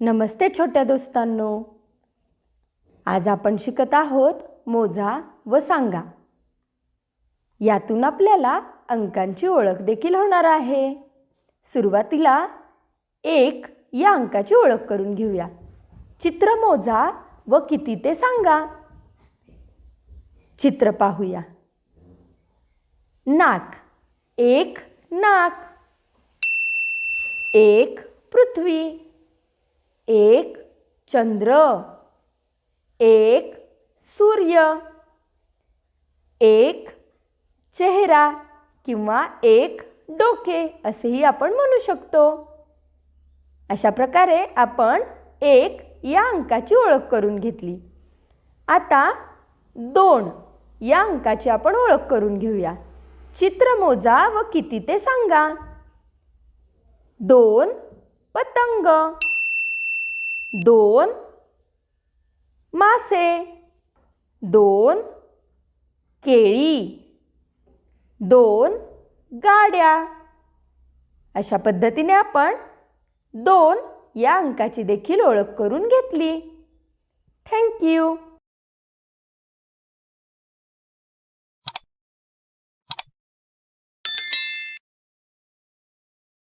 नमस्ते छोट्या दोस्तांनो. आज आपण शिकत आहोत मोजा व सांगा. यातून आपल्याला अंकांची ओळख देखील होणार आहे. सुरुवातीला एक या अंकाची ओळख करून घेऊया. चित्र मोजा व किती ते सांगा. चित्र पाहूया. नाक. एक नाक. एक पृथ्वी. एक चंद्र एक सूर्य एक चेहरा किंवा एक डोके असेही आपण म्हणू शकतो. अशा प्रकारे आपण एक या अंकाची ओळख करून घेतली. आता दोन या अंकाची आपण ओळख करून घेऊया. चित्र मोजा व किती ते सांगा. दोन पतंग. दोन मासे दोन केळी दोन गाड्या. अशा पद्धतीने आपण दोन या अंकाची देखील ओळख करून घेतली. थँक्यू